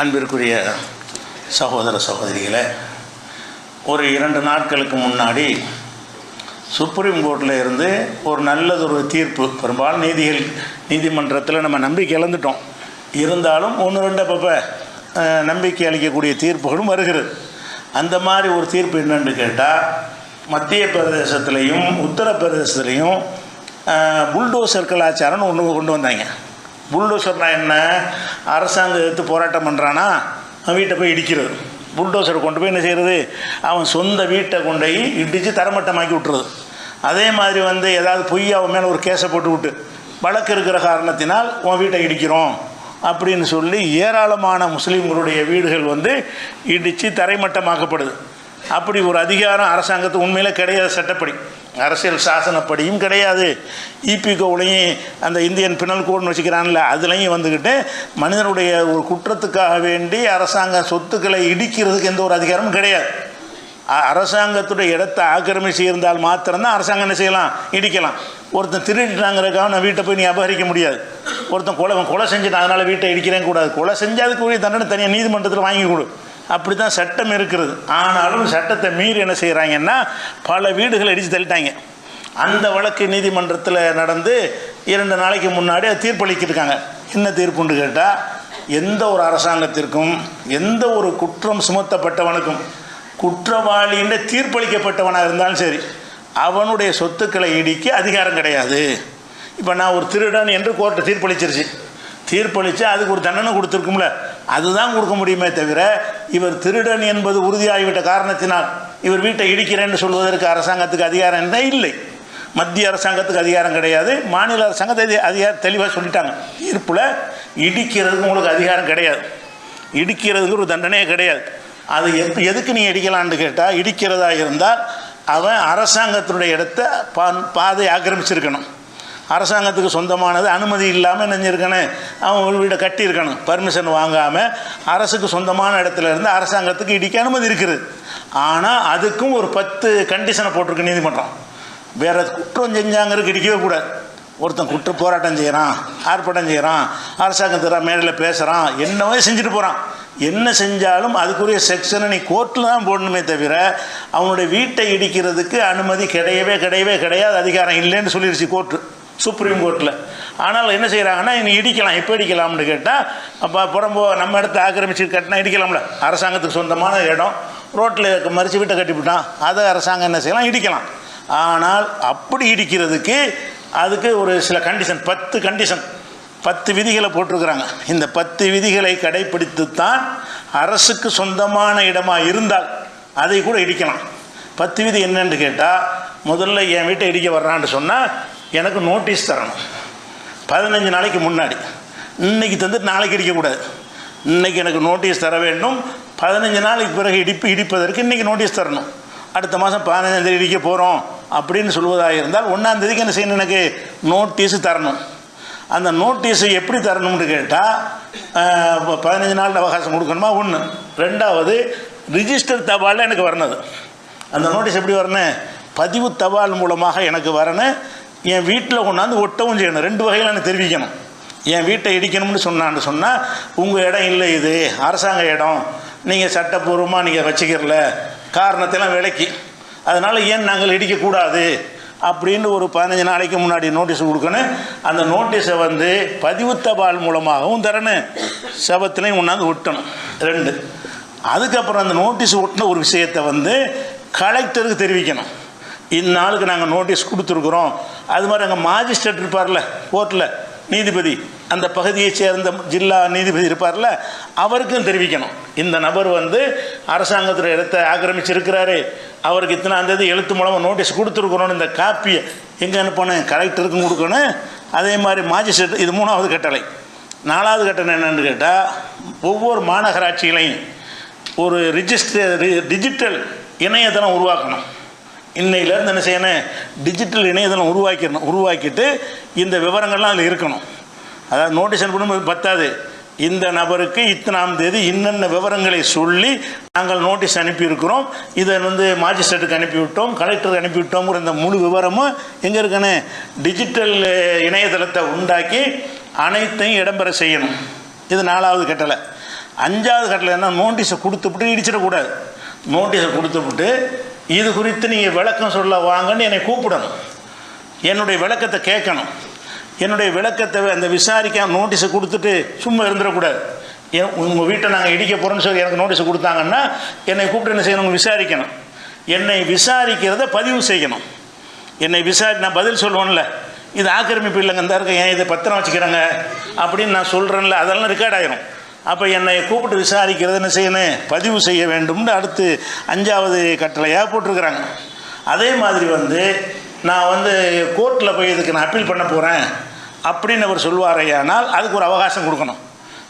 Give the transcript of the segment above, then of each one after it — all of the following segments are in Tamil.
அன்பிற்குரிய சகோதர சகோதரிகளை ஒரு இரண்டு நாட்களுக்கு முன்னாடி சுப்ரீம் கோர்ட்டில் இருந்து ஒரு நல்லதொரு தீர்ப்பு பெரும்பாலும் நீதிகள் நீதிமன்றத்தில் நம்ம நம்பிக்கை இழந்துட்டோம். இருந்தாலும் ஒன்று ரெண்டு அப்பப்போ நம்பிக்கை அளிக்கக்கூடிய தீர்ப்புகளும் வருகிறது. அந்த மாதிரி ஒரு தீர்ப்பு என்னென்னு கேட்டால் மத்திய பிரதேசத்துலேயும் உத்தரப்பிரதேசத்துலேயும் புல்டோசர் கலாச்சாரம்னு ஒன்று கொண்டு வந்தாங்க. புல்டோசர்னா என்ன அரசாங்கம் எடுத்து போராட்டம் பண்ணுறானா அவன் வீட்டை போய் இடிக்கிறது. புல்டோசரை கொண்டு போய் என்ன செய்கிறது அவன் சொந்த வீட்டை கொண்டு போய் இடித்து தரமட்டமாக்கி விட்டுறது. அதே மாதிரி வந்து ஏதாவது பொய் அவன் மேலே ஒரு கேஸை போட்டு விட்டு வழக்கு இருக்கிற காரணத்தினால் உன் வீட்டை இடிக்கிறோம் அப்படின்னு சொல்லி ஏராளமான முஸ்லீம்களுடைய வீடுகள் வந்து இடித்து தரைமட்டமாக்கப்படுது. அப்படி ஒரு அதிகாரம் அரசாங்கத்துக்கு உண்மையில் கிடையாது சட்டப்படி. அரசியல் சாசனப்படியும் கிடையாது. இபிகோவிலையும் அந்த இந்தியன் பினல் கோடுன்னு வச்சுக்கிறான்ல அதுலேயும் வந்துக்கிட்டு மனிதனுடைய ஒரு குற்றத்துக்காக வேண்டி அரசாங்க சொத்துக்களை இடிக்கிறதுக்கு எந்த ஒரு அதிகாரமும் கிடையாது. அரசாங்கத்துடைய இடத்தை ஆக்கிரமிச்சு இருந்தால் மாத்திரம்தான் அரசாங்கம் என்ன செய்யலாம்? இடிக்கலாம். ஒருத்தன் திருடிட்டாங்கிறதுக்காக நான் வீட்டை போய் நீ அபகரிக்க முடியாது. ஒருத்தன் கொலை கொலை செஞ்சுட்டான் அதனால் வீட்டை இடிக்கிறேன் கூடாது. கொலை செஞ்சு அதுக்குரிய தண்டனை தனியாக நீதிமன்றத்தில் வாங்கி கொடு. அப்படி தான் சட்டம் இருக்கிறது ஆனாலும் சட்டத்தை மீறி என்ன செய்கிறாங்கன்னா பல வீடுகளை இடித்து தள்ளிட்டாங்க. அந்த வழக்கு நீதிமன்றத்தில் நடந்து இரண்டு நாளைக்கு முன்னாடி தீர்ப்பளிக்கிருக்காங்க என்ன தீர்ப்புண்டு கேட்டால் எந்த ஒரு அரசாங்கத்திற்கும் எந்த ஒரு குற்றம் சுமத்தப்பட்டவனுக்கும் குற்றவாளின்னு தீர்ப்பளிக்கப்பட்டவனாக இருந்தாலும் சரி அவனுடைய சொத்துக்களை இடிக்க அதிகாரம் கிடையாது. இப்போ நான் ஒரு திருடன் என்று கோர்ட்டை தீர்ப்பளிச்சிருச்சு. தீர்ப்பளித்து அதுக்கு ஒரு தண்டனை கொடுத்துருக்கும்ல. அதுதான் கொடுக்க முடியுமே தவிர இவர் திருடன் என்பது உறுதியாகிவிட்ட காரணத்தினால் இவர் வீட்டை இடிக்கிறேன்னு சொல்வதற்கு அரசாங்கத்துக்கு அதிகாரம் என்ன இல்லை. மத்திய அரசாங்கத்துக்கு அதிகாரம் கிடையாது. மாநில அரசாங்கத்தை அதிகாரம் தெளிவாக சொல்லிட்டாங்க. தீர்ப்பில் இடிக்கிறதுக்கு உங்களுக்கு அதிகாரம் கிடையாது. இடிக்கிறதுக்கு ஒரு தண்டனையே கிடையாது. அது எப் எதுக்கு நீ இடிக்கலான்னு கேட்டால் இடிக்கிறதா இருந்தால் அவன் அரசாங்கத்தினுடைய இடத்த பா பாதை ஆக்கிரமிச்சிருக்கணும். அரசாங்கத்துக்கு சொந்தமானது அனுமதி இல்லாமல் நினைஞ்சிருக்கணும் அவன் ஒரு வீடை கட்டியிருக்கணும். பர்மிஷன் வாங்காமல் அரசுக்கு சொந்தமான இடத்துல இருந்து அரசாங்கத்துக்கு இடிக்க அனுமதி இருக்குது. ஆனால் அதுக்கும் ஒரு பத்து கண்டிஷனை போட்டிருக்கு நீதிமன்றம். வேற குற்றம் செஞ்சாங்கிறதுக்கு இடிக்கவே கூடாது. ஒருத்தன் குற்ற போராட்டம் செய்கிறான் ஆர்ப்பாட்டம் செய்கிறான் அரசாங்கத்தில் மேடையில் பேசுகிறான் என்னவோ செஞ்சுட்டு போகிறான் என்ன செஞ்சாலும் அதுக்குரிய செக்ஷனை நீ கோர்ட்டில் தான் போடணுமே தவிர அவனுடைய வீட்டை இடிக்கிறதுக்கு அனுமதி கிடையவே கிடையவே கிடையாது அதிகாரம் இல்லைன்னு சொல்லிடுச்சு கோர்ட்டு சுப்ரீம் கோர்ட்டில் ஆனால் என்ன செய்கிறாங்கன்னா இனி இடிக்கலாம் எப்போ இடிக்கலாம்னு கேட்டால் அப்போ புறம்போ நம்ம இடத்த ஆக்கிரமிச்சு கட்டினா இடிக்கலாம்ல. அரசாங்கத்துக்கு சொந்தமான இடம் ரோட்டில் மறித்து வீட்டை கட்டிவிட்டான் அதை அரசாங்கம் என்ன செய்யலாம்? இடிக்கலாம். ஆனால் அப்படி இடிக்கிறதுக்கு அதுக்கு ஒரு சில கண்டிஷன் பத்து கண்டிஷன் பத்து விதிகளை போட்டிருக்கிறாங்க. இந்த பத்து விதிகளை கடைப்பிடித்துத்தான் அரசுக்கு சொந்தமான இடமாக இருந்தால் அதை கூட இடிக்கலாம். பத்து விதி என்னன்னு கேட்டால் முதல்ல என் வீட்டை இடிக்க வர்றான்னு சொன்னால் எனக்கு நோட்டீஸ் தரணும். பதினஞ்சு நாளைக்கு முன்னாடி. இன்றைக்கி தந்துட்டு நாளைக்கு இடிக்கக்கூடாது இன்னைக்கு எனக்கு நோட்டீஸ் தர வேண்டும். பதினஞ்சு நாளைக்கு பிறகு இடிப்பு இடிப்பதற்கு இன்றைக்கி நோட்டீஸ் தரணும். அடுத்த மாதம் பதினஞ்சாந்தேதி இடிக்க போகிறோம் அப்படின்னு சொல்வதாக இருந்தால் ஒன்றாந்தேதிக்கு என்ன செய்யணும் எனக்கு? நோட்டீஸு தரணும். அந்த நோட்டீஸை எப்படி தரணும்னு கேட்டால் பதினஞ்சு நாள் அவகாசம் கொடுக்கணுமா? ஒன்று ரெண்டாவது ரிஜிஸ்டர் தபாலில் எனக்கு வரணும் அந்த நோட்டீஸ் எப்படி வரணும்? பதிவு தபால் மூலமாக எனக்கு வரணும். என் வீட்டில் கொண்டாந்து ஒட்டவும் செய்யணும். ரெண்டு வகையில் எனக்கு தெரிவிக்கணும். என் வீட்டை இடிக்கணும்னு சொன்னான்னு சொன்னால் உங்கள் இடம் இல்லை இது அரசாங்க இடம் நீங்கள் சட்டப்பூர்வமாக நீங்கள் வச்சுக்கிறல காரணத்தெல்லாம் விலைக்கு. அதனால் ஏன் நாங்கள் இடிக்கக்கூடாது? அப்படின்னு ஒரு பதினஞ்சு நாளைக்கு முன்னாடி நோட்டீஸ் கொடுக்கணும். அந்த நோட்டீஸை வந்து பதிவு தபால் மூலமாகவும் தரணும். சபத்திலையும் ஒன்றாந்து ஒட்டணும். ரெண்டு. அதுக்கப்புறம் அந்த நோட்டீஸ் ஒட்டின ஒரு விஷயத்தை வந்து கலெக்டருக்கு தெரிவிக்கணும். இந்நாளுக்கு நாங்கள் நோட்டீஸ் கொடுத்துருக்குறோம். அது மாதிரி அங்கே மாஜிஸ்ட்ரேட் இருப்பார்ல கோர்ட்டில் நீதிபதி அந்த பகுதியைச் சேர்ந்த ஜில்லா நீதிபதி இருப்பார்ல அவருக்கும் தெரிவிக்கணும். இந்த நபர் வந்து அரசாங்கத்தில் இடத்தை ஆக்கிரமிச்சிருக்கிறாரு அவருக்கு இத்தனாம் எழுத்து மூலமாக நோட்டீஸ் கொடுத்துருக்குறோன்னு இந்த காப்பியை எங்கே அனுப்பணும்? கலெக்டருக்கும் கொடுக்கணும். அதே மாதிரி மாஜிஸ்ட்ரேட் இது மூணாவது கட்டளை நாலாவது கட்டணம் என்னென்னு கேட்டால் ஒவ்வொரு மாநகராட்சிகளையும் ஒரு ரிஜிஸ்டர் டிஜிட்டல் இணையதளம் உருவாக்கணும். இன்னையிலேருந்து என்ன செய்யணும்? டிஜிட்டல் இணையதளம் உருவாக்கிடணும். உருவாக்கிட்டு இந்த விவரங்கள்லாம் அதில் இருக்கணும். அதாவது நோட்டீஸ் அனுப்பணும் பத்தாது. இந்த நபருக்கு இத்தனாம் தேதி இன்னென்ன விவரங்களை சொல்லி நாங்கள் நோட்டீஸ் அனுப்பியிருக்கிறோம். இதை வந்து மாஜிஸ்ட்ரேட்டுக்கு அனுப்பிவிட்டோம். கலெக்டருக்கு அனுப்பிவிட்டோங்கிற இந்த முழு விவரமும் எங்கே இருக்குன்னு டிஜிட்டல் இணையதளத்தை உண்டாக்கி அனைத்தையும் இடம்பெற செய்யணும். இது நாலாவது கட்டளை. அஞ்சாவது கட்டளை என்ன நோட்டீஸை கொடுத்துவிட்டு இடிச்சிடக்கூடாது. நோட்டீஸை கொடுத்துவிட்டு இது குறித்து நீங்கள் விளக்கம் சொல்ல வாங்கன்னு என்னை கூப்பிடணும். என்னுடைய விளக்கத்தை கேட்கணும். என்னுடைய விளக்கத்தை அந்த விசாரிக்க நோட்டீஸை கொடுத்துட்டு சும்மா இருந்துடக்கூடாது. என் உங்கள் வீட்டை நாங்கள் இடிக்க போகிறோன்னு சொல்லி எனக்கு நோட்டீஸ் கொடுத்தாங்கன்னா என்னை கூப்பிட்டு என்ன செய்யணும்? விசாரிக்கணும். என்னை விசாரிக்கிறத பதிவு செய்யணும். என்னை விசாரி நான் பதில் சொல்லுவேன்ல. இது ஆக்கிரமிப்பு இல்லைங்க இந்த இருக்க ஏன் இதை பத்திரம் வச்சுக்கிறேங்க? அப்படின்னு நான் சொல்கிறேன்ல அதெல்லாம் ரெக்கார்ட் ஆயிரும். அப்போ என்னை கூப்பிட்டு விசாரிக்கிறது என்ன செய்யணும்? பதிவு செய்ய வேண்டும்னு அடுத்து அஞ்சாவது கட்டளையாக போட்டிருக்கிறாங்க. அதே மாதிரி வந்து நான் வந்து கோர்ட்டில் போய் இதுக்கு நான் அப்பீல் பண்ண போகிறேன் அப்படின்னு அவர் சொல்வாரையானால் அதுக்கு ஒரு அவகாசம் கொடுக்கணும்.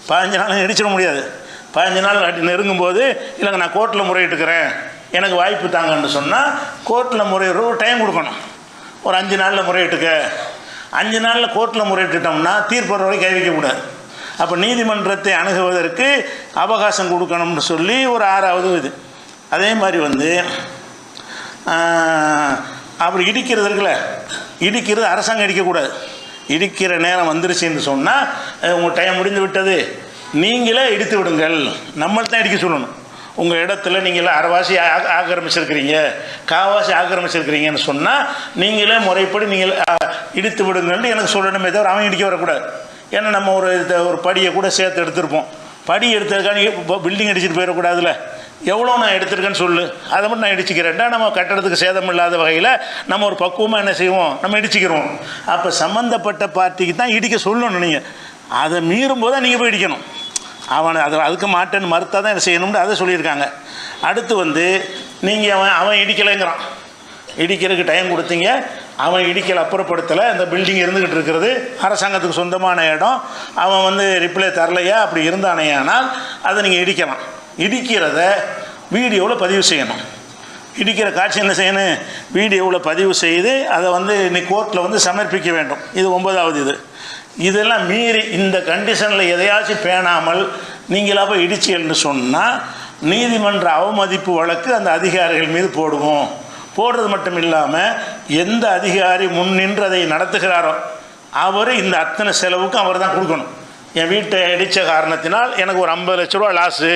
பதினஞ்சு நாள் இடிச்சிட முடியாது. பதினஞ்சு நாள் அப்படி நெருங்கும்போது இல்லைங்க நான் கோர்ட்டில் முறையிட்டுக்கிறேன் எனக்கு வாய்ப்பு தாங்கன்னு சொன்னால் கோர்ட்டில் முறையிடுற ஒரு டைம் கொடுக்கணும். ஒரு அஞ்சு நாளில் முறையிட்டுக்க. அஞ்சு நாளில் கோர்ட்டில் முறையிட்டுட்டோம்னா தீர்ப்பு வரை கை வைக்கக்கூடாது. அப்போ நீதிமன்றத்தை அணுகுவதற்கு அவகாசம் கொடுக்கணும்னு சொல்லி ஒரு ஆறாவது இது. அதே மாதிரி வந்து அப்படி அப்புறம் இடிக்கிறது இருக்குல்ல? இடிக்கிறது அரசாங்கம் இடிக்கக்கூடாது. இடிக்கிற நேரம் வந்துருச்சுன்னு சொன்னால் உங்கள் டைம் முடிந்து விட்டது. நீங்களே இடித்து விடுங்கள். நம்மளை தான் இடிக்க சொல்லணும். உங்கள் இடத்துல நீங்களே அரைவாசி ஆ- ஆக்கிரமிச்சிருக்கிறீங்க. காவாசி ஆக்கிரமிச்சிருக்கிறீங்கன்னு சொன்னால் நீங்களே முறைப்படி நீங்கள் இடித்து விடுங்கள்னு எனக்கு சொல்லணுமே தவிர அவன் இடிக்க வரக்கூடாது. ஏன்னா நம்ம ஒரு ஒரு படியை கூட சேர்த்து எடுத்திருப்போம். படி எடுத்ததுக்கான பில்டிங் அடிச்சுட்டு போயிடக்கூடாதுல்ல? எவ்வளோ நான் எடுத்திருக்கேன்னு சொல்லு. அதை மட்டும் நான் இடிச்சுக்கிறேன்டா நம்ம கட்டடத்துக்கு சேதம் இல்லாத வகையில் நம்ம ஒரு பக்குவமாக என்ன செய்வோம்? நம்ம இடிச்சுக்கிறோம். அப்போ சம்மந்தப்பட்ட பார்ட்டிக்கு தான் இடிக்க சொல்லணும் நீங்கள் அதை மீறும் போது தான் நீங்கள் போய் இடிக்கணும். அவனை அது அதுக்கு மாட்டேன்னு மறுத்தா தான் என்ன செய்யணும்னு அதை சொல்லியிருக்காங்க. அடுத்து வந்து நீங்கள் அவன் அவன் இடிக்கலைங்கிறான். இடிக்கிறதுக்கு டைம் கொடுத்தீங்க. அவன் இடிக்கல அப்புறப்படுத்தலை. அந்த பில்டிங் இருந்துக்கிட்டு இருக்கிறது அரசாங்கத்துக்கு சொந்தமான இடம். அவன் வந்து ரிப்ளை தரலையா? அப்படி இருந்தானேயானால் அதை நீங்கள் இடிக்கலாம். இடிக்கிறத வீடியோவில் பதிவு செய்யணும். இடிக்கிற காட்சி என்ன செய்யணும்? வீடியோவில் பதிவு செய்து அதை வந்து இன்னைக்கு கோர்ட்டில் வந்து சமர்ப்பிக்க வேண்டும். இது ஒன்பதாவது இது. இதெல்லாம் மீறி இந்த கண்டிஷனில் எதையாச்சும் பேணாமல் நீங்களாக போய் இடிச்சியல்னு சொன்னால் நீதிமன்ற அவமதிப்பு வழக்கு அந்த அதிகாரிகள் மீது போடுவோம். போடுறது மட்டும் இல்லாமல் எந்த அதிகாரி முன் நின்று அதை நடத்துகிறாரோ அவர் இந்த அத்தனை செலவுக்கும் அவர் தான் கொடுக்கணும். என் வீட்டை இடித்த காரணத்தினால் எனக்கு ஒரு ஐம்பது லட்ச ரூபா லாஸு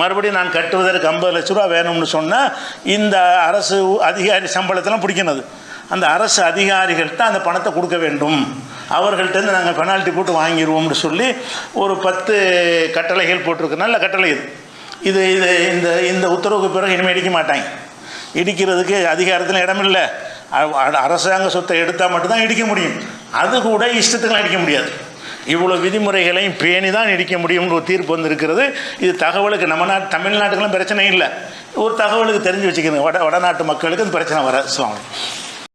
மறுபடியும் நான் கட்டுவதற்கு ஐம்பது லட்ச ரூபா வேணும்னு சொன்னால் இந்த அரசு அதிகாரி சம்பளத்தெல்லாம் பிடிக்கணும் அந்த அரசு அதிகாரிகள்கிட்ட அந்த பணத்தை கொடுக்க வேண்டும். அவர்கள்ட்டேருந்து நாங்கள் பெனால்ட்டி போட்டு வாங்கிடுவோம்னு சொல்லி ஒரு பத்து கட்டளைகள் போட்டிருக்கு. நல்ல கட்டளை இது. இது இது இந்த இந்த உத்தரவுக்கு பிறகு இனிமேல் அடிக்க மாட்டாங்க. இடிக்கிறதுக்கு அதிகாரத்தில் இடமில்லை. அ- அரசாங்க சொத்தை எடுத்தால் மட்டும்தான் இடிக்க முடியும். அது கூட இஷ்டத்துக்குலாம் இடிக்க முடியாது. இவ்வளோ விதிமுறைகளையும் பேணி தான் இடிக்க முடியும்னு ஒரு தீர்ப்பு வந்திருக்கிறது. இது தகவலுக்கு நம்ம நாட்டு தமிழ்நாட்டுக்கெல்லாம் பிரச்சனை இல்லை. ஒரு தகவலுக்கு தெரிஞ்சு வச்சுக்கணும் வட வடநாட்டு மக்களுக்கு இந்த பிரச்சனை வராது சுவாமி.